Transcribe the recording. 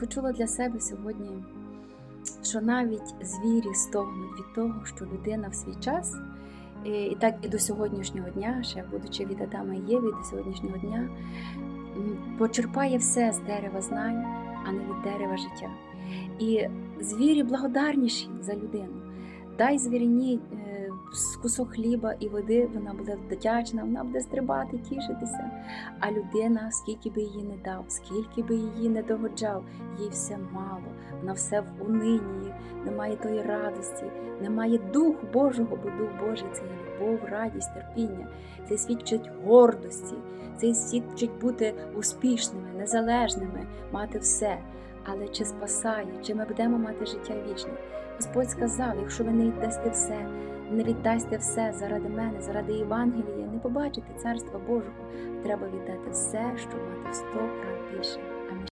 почула для себе сьогодні, що навіть звірі стогнуть від того, що людина в свій час, і так і до сьогоднішнього дня, ще будучи від Адама і Єві, до сьогоднішнього дня, почерпає все з дерева знань, а не від дерева життя. І звірі благодарніші за людину. Дай звірині с- кусок хліба і води, вона буде вдячна, вона буде стрибати, тішитися. А людина, скільки би її не дав, скільки би її не догоджав, їй все мало, вона все в унині, немає тої радості, немає Духу Божого, бо Дух Божий це любов, радість, терпіння. Це свідчить гордості, це свідчить бути успішними, незалежними, мати все. Але чи спасає, чи ми будемо мати життя вічне? Господь сказав: якщо ви не віддасте все, не віддасте все заради мене, заради Євангелія, не побачите Царства Божого, треба віддати все, щоб мати сто крат більше.